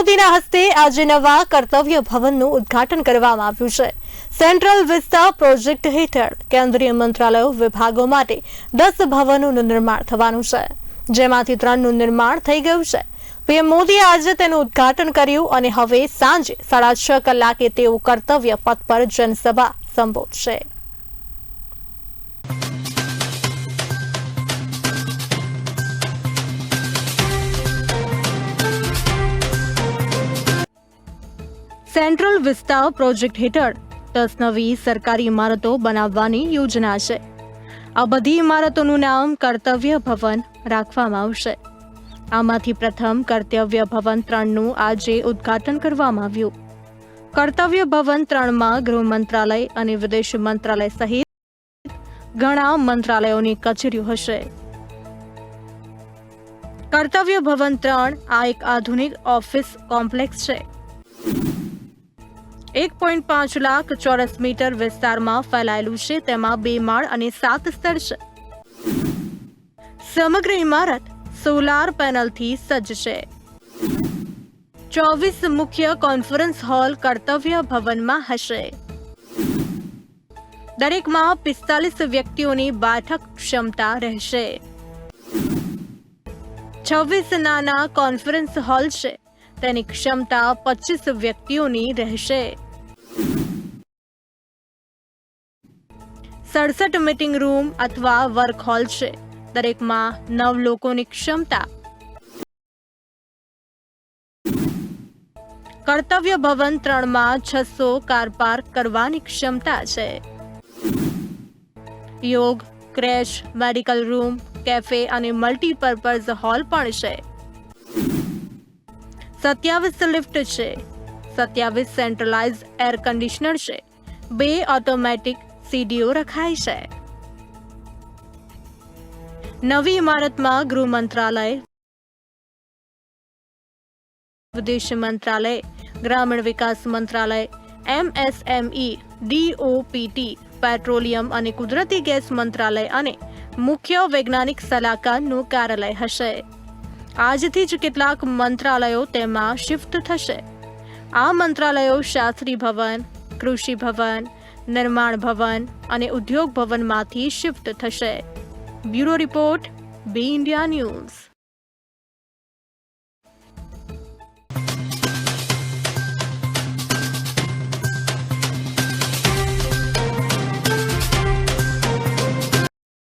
મોદીના હસ્તે આજે નવા કર્તવ્ય ભવનનું ઉદ્ઘાટન કરવામાં આવ્યું છે. સેન્ટ્રલ વિસ્તા પ્રોજેક્ટ હેઠળ કેન્દ્રીય મંત્રાલયો વિભાગો માટે દસ ભવનોનું નિર્માણ થવાનું છે. જેમાંથી ત્રણનું નિર્માણ થઈ ગયું છે. પીએમ મોદીએ આજે તેનું ઉદ્ઘાટન કર્યું અને હવે સાંજે સાડા છ કલાકે તેઓ કર્તવ્ય પથ પર જનસભા સંબોધશે. સેન્ટ્રલ વિસ્તા પ્રોજેક્ટ હેઠળ દસ નવી સરકારી ઇમારતો બનાવવાની યોજના છે. આ બધી ઇમારતોનું નામ કર્તવ્ય ભવન રાખવામાં આવશે. આમાંથી પ્રથમ કર્તવ્ય ભવન ત્રણનું આજે ઉદ્ઘાટન કરવામાં આવ્યું. કર્તવ્ય ભવન ત્રણમાં ગૃહ મંત્રાલય અને વિદેશ મંત્રાલય સહિત ઘણા મંત્રાલયોની કચેરીઓ હશે. કર્તવ્ય ભવન ત્રણ આ એક આધુનિક ઓફિસ કોમ્પ્લેક્સ છે. એક પોઈન્ટ પાંચ લાખ ચોરસ મીટર વિસ્તારમાં ફેલાયેલું છે. તેમાં બે માળ અને સાત સ્તર છે. સમગ્ર ઇમારત સોલાર પેનલથી સજ્જ છે. ચોવીસ મુખ્ય કોન્ફરન્સ હોલ કર્તવ્ય ભવનમાં હશે. દરેકમાં પિસ્તાલીસ વ્યક્તિઓની બેઠક ક્ષમતા રહેશે. છવ્વીસ નાના કોન્ફરન્સ હોલ છે. તેની ક્ષમતા પચીસ વ્યક્તિઓની રહેશે. સડસઠ મીટિંગ રૂમ અથવા વર્ક હોલ છે. દરેકમાં નવ લોકોની ક્ષમતા. કર્તવ્ય ભવન ત્રણમાં છસો કાર પાર્ક કરવાની ક્ષમતા છે. Yoga, creche, medical room, cafe અને મલ્ટીપર્પઝ હોલ પણ છે. સત્યાવીસ લિફ્ટ છે. સત્યાવીસ સેન્ટ્રલાઇઝ એર કન્ડિશનર છે. બે ઓટોમેટિક સીડીઓ રખાય છે. નવી ઇમારતમાં ગૃહ મંત્રાલય, વિદેશ મંત્રાલય, ગ્રામીણ વિકાસ મંત્રાલય, એમએસએમઈ, ડીઓપીટી, પેટ્રોલિયમ અને કુદરતી ગેસ મંત્રાલય અને મુખ્ય વૈજ્ઞાનિક સલાહકારનું કાર્યાલય હશે. આજથી જ કેટલાક મંત્રાલયો તેમાં શિફ્ટ થશે. આ મંત્રાલયો શાસ્ત્રી ભવન, કૃષિ ભવન, નિર્માણ ભવન અને ઉદ્યોગ ભવનમાંથી શિફ્ટ થશે. Bureau report, B India news.